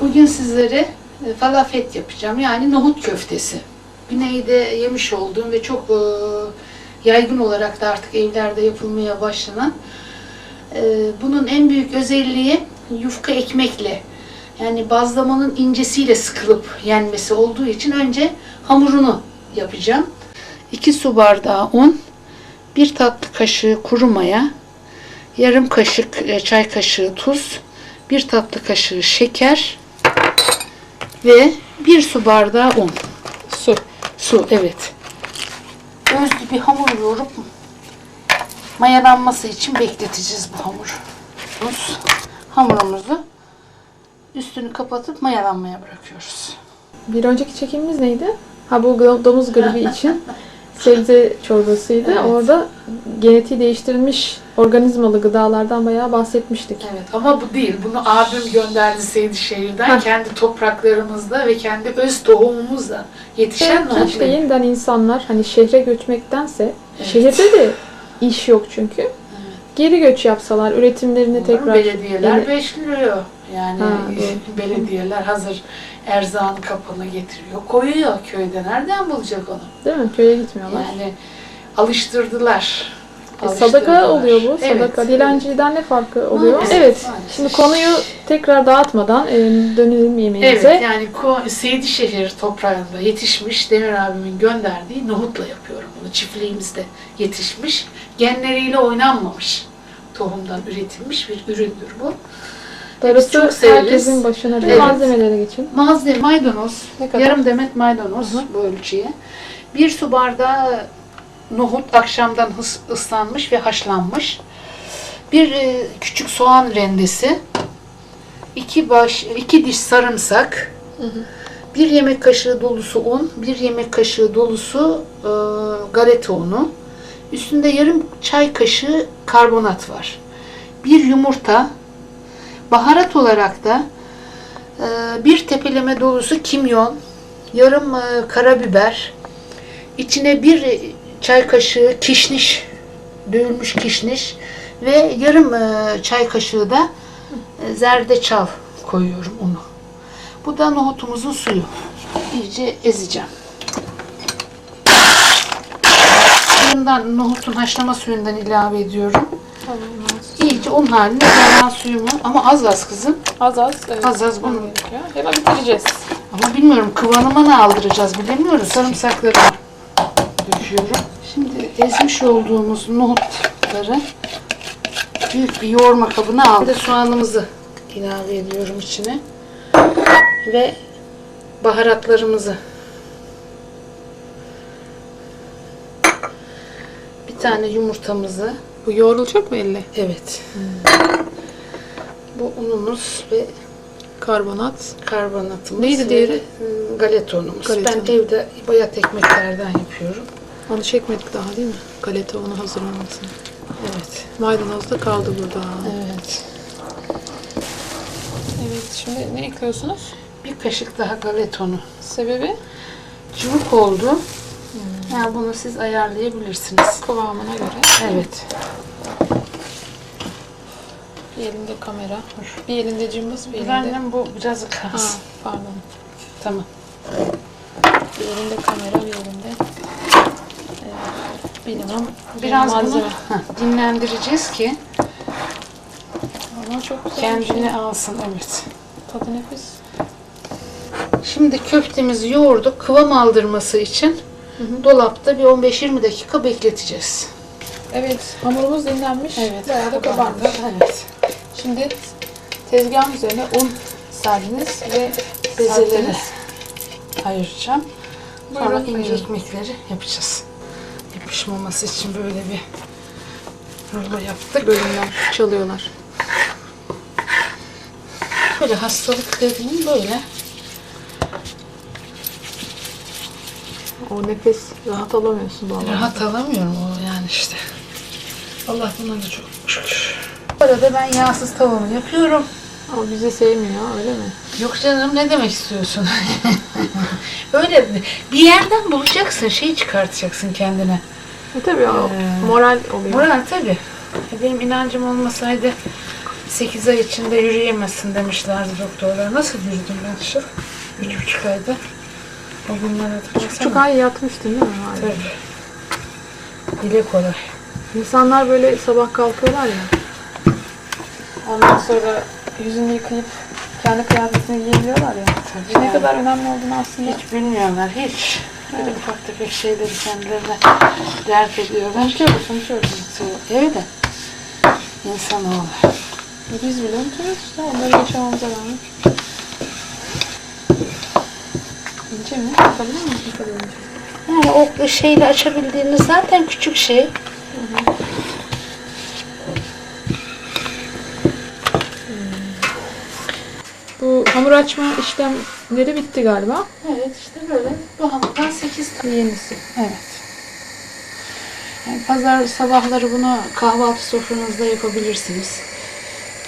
Bugün sizlere e, falafet yapacağım. Yani nohut köftesi. Güneyde yemiş olduğum ve çok e, yaygın olarak da artık evlerde yapılmaya başlanan. e, Bunun en büyük özelliği yufka ekmekle yani bazlamanın incesiyle sıkılıp yenmesi olduğu için önce hamurunu yapacağım. 2 su bardağı un, 1 tatlı kaşığı kuru maya, yarım kaşık çay kaşığı tuz, 1 tatlı kaşığı şeker ve 1 su bardağı un. Su. Su, evet. Özlü bir hamur yoğurup mayalanması için bekleteceğiz bu hamuru. Tuz. Hamurumuzu üstünü kapatıp mayalanmaya bırakıyoruz. Bir önceki çekimimiz neydi? Ha bu domuz gribi için sebze çorbasıydı. Evet. Orada genetiği değiştirilmiş organizmalı gıdalardan bayağı bahsetmiştik. Evet ama bu değil. Bunu abim gönderdi Seydişehir'den. Heh. Kendi topraklarımızda ve kendi öz tohumumuzla yetişen Evet, nohut işte yeniden insanlar hani şehre göçmektense şehirde de iş yok çünkü. Geri göç yapsalar, üretimlerini Bunları tekrar belediyeler yeni- beşliyor. Yani Ha, belediyeler hazır erzağını kapına getiriyor. Koyuyor köyde. Nereden bulacak onu? değil mi? Köye gitmiyorlar. Yani alıştırdılar. E, sadaka oluyor bu. Evet, Sadaka. Dilenciden ne farkı oluyor? Maalesef, evet. maalesef. Şimdi konuyu tekrar dağıtmadan e, dönelim yemeğimize. Evet yani Seydişehir toprağında yetişmiş Demir abimin gönderdiği nohutla yapıyorum bunu. Çiftliğimizde yetişmiş. Genleriyle oynanmamış. Tohumdan üretilmiş bir üründür bu. Darısı çok severiz. herkesin başına. Evet. malzemelere geçin. Malzeme maydanoz, Ne kadar? yarım demet maydanoz Hı hı. bu ölçüye. Bir su bardağı nohut akşamdan ıslanmış ve haşlanmış. Bir e, küçük soğan rendesi. iki baş, iki diş sarımsak. Bir yemek kaşığı dolusu un, bir yemek kaşığı dolusu e, galeta unu. Üstünde yarım çay kaşığı karbonat var. Bir yumurta. Baharat olarak da ee, bir tepeleme dolusu kimyon, yarım e, karabiber, içine bir e, çay kaşığı kişniş, dövülmüş kişniş ve yarım e, çay kaşığı da e, zerdeçal koyuyorum unu. Bu da nohutumuzun suyu. İyice ezeceğim. Suyundan, nohutun haşlama suyundan ilave ediyorum. İyice un haline gelen suyumu ama az az kızım. Az az. Evet. Az az bunu. gerekiyor. Hemen bitireceğiz. Ama bilmiyorum kıvamına ne aldıracağız bilemiyoruz. Sarımsakları döküyorum. Şimdi ezmiş olduğumuz nohutları büyük bir yoğurma kabına aldım. De soğanımızı ilave ediyorum içine. Ve baharatlarımızı. Bir tane yumurtamızı. Bu yoğrulacak mı elle? Evet. Bu unumuz ve Karbonat. karbonatımız. Neydi diğeri? e, Galeta unumuz. Galeta ben evde bayat ekmeklerden yapıyorum. Onu çekmedik daha değil mi? Galeta onu hazırlamasını. Evet. Maydanoz da kaldı burada. Evet. Evet. Şimdi ne ekliyorsunuz? Bir kaşık daha galeta unu. Sebebi? Cıvık oldu. Yani bunu siz ayarlayabilirsiniz. Kıvamına göre. Evet. Bir elinde kamera. Bir elinde cımbız, bir elinde... Annem bu biraz Ha, kalsın. pardon. Tamam. Bir elinde kamera, bir elinde... Evet. Biraz bunu malzeme. heh, dinlendireceğiz ki Ama çok güzel. kendini alsın. Evet. Tadı nefis. Şimdi köftemizi yoğurduk. Kıvam aldırması için dolapta bir 15-20 dakika bekleteceğiz. Evet, hamurumuz dinlenmiş. Bayağı da kabarmış. Evet. Şimdi tezgahın üzerine un serdiniz ve Bezeleri ayıracağım. Sonra ince buyurun. ekmekleri yapacağız. Yapışmaması için böyle bir rulo yaptık. Bölümler çalıyorlar. Böyle hastalık dediğim böyle. O nefes rahat alamıyorsun vallahi. Rahat alamıyorum o yani işte. Allah buna da çok şükür. Arada ben yağsız tavamı yapıyorum. Ama bizi sevmiyor öyle mi? Yok canım ne demek istiyorsun? Öyle bir yerden bulacaksın, şey çıkartacaksın kendine. E tabii o Ee, moral oluyor. Moral tabii. Benim inancım olmasaydı 8 ay içinde yürüyemezsin demişlerdi doktorlar. Nasıl yürüdüm ben şu 3,5 ayda? O günler hatırlasana. Çok ay yatmıştın değil mi? Tabii. Dile kolay. İnsanlar böyle sabah kalkıyorlar ya. Ondan sonra yüzünü yıkayıp kendi kıyafetini giyebiliyorlar ya. Tabii Ne yani. kadar önemli olduğunu aslında. Hiç bilmiyorlar, hiç. Böyle ufak tefek şeyleri kendilerine dert ediyorlar. Unutuyoruz, unutuyoruz. Evet de. İnsanoğlu. Biz bile unutuyoruz işte onları yaşamamıza rağmen. İnce mi? Ne kadar ince? Yani o şeyle açabildiğiniz zaten küçük şey. Bu hamur açma işlemleri bitti galiba. Evet işte böyle bu hamurdan 8 tane. Yenisi. Evet. Yani pazar sabahları bunu kahvaltı sofranızda yapabilirsiniz.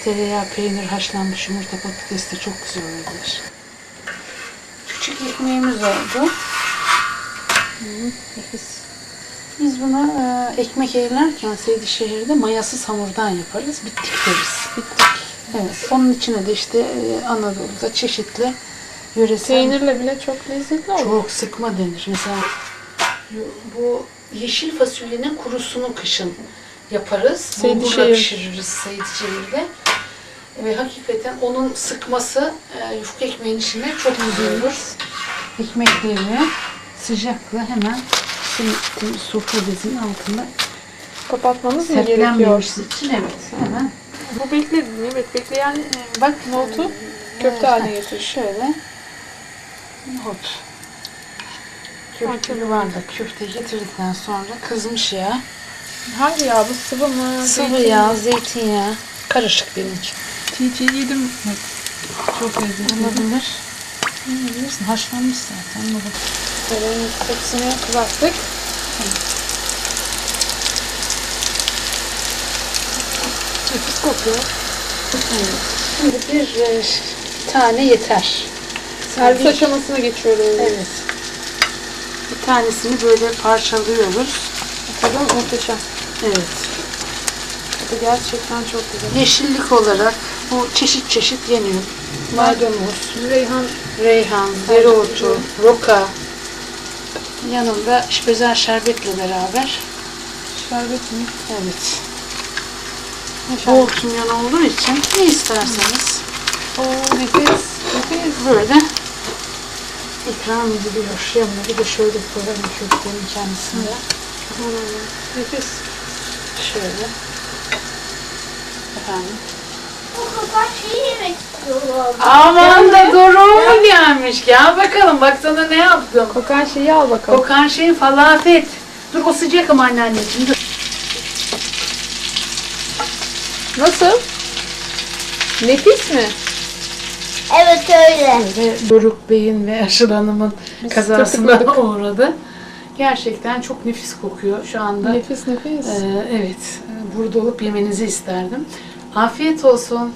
Tereyağı, peynir, haşlanmış yumurta, patates de çok güzel olabilir. Küçük ekmeğimiz oldu. Nefis. Biz bunu e, ekmek eğlerken Seydişehir'de mayasız hamurdan yaparız. Bittik deriz. Bittik. Evet. Onun içine de işte e, Anadolu'da çeşitli yöresel Peynirle bile çok lezzetli olur. çok sıkma denir. Mesela bu yeşil fasulyenin kurusunu kışın yaparız. Bulgurla Seydişehir. pişiririz Seydişehir'de. Ve hakikaten onun sıkması e, yufka ekmeğin içine çok güzel olur. Ekmekleri sıcakla hemen şimdi sofra bezinin altında Kapatmamız mı gerekiyor? serplenmemesi için evet hemen Bu bekledi. Evet bekleyen e, bak nohutu köfte haline getirir. Şöyle nohut. Köfte var da köfte getirdikten sonra kızmış yağ, Hangi yağ bu? Sıvı mı? sıvı yağ, zeytinyağı karışık benimki. Çiğ çiğ yedim. Çok lezzetli. Olabilir. Bilirsin haşlanmış zaten. Evet, hepsini kızarttık. Nefis kokuyor. Evet. Şimdi bir e, tane yeter. Servis Bir- aşamasına geçiyoruz. Evet. Bir tanesini böyle parçalıyoruz. Tadı muhteşem. Evet. Tadı gerçekten çok güzel. Yeşillik olarak bu çeşit çeşit yeniyor. Maydanoz, Reyhan reyhan, dereotu, roka. Yanında işbezer şerbetle beraber. şerbeti mi? Evet. Bol kimyon olduğu için ne isterseniz Oo nefis. Nefis. böyle ikram ediliyor. Yanına bir de şöyle koyalım köftenin kendisinde. Hmm, Nefis. Şöyle. Efendim. Bu kadar şey yemek istiyorum. Aman da Duru mu gelmiş? Gel bakalım bak sana ne yaptım. Kokan şeyi al bakalım. Kokan şey falafet. Dur o sıcak ama anneanneciğim dur. Nasıl? Nefis mi? Evet öyle. Ve Doruk Bey'in ve Aşıl Hanım'ın Biz kazasına tırtıkladık. uğradı. Gerçekten çok nefis kokuyor şu anda. Nefis nefis. Ee, evet, burada olup yemenizi isterdim. Afiyet olsun.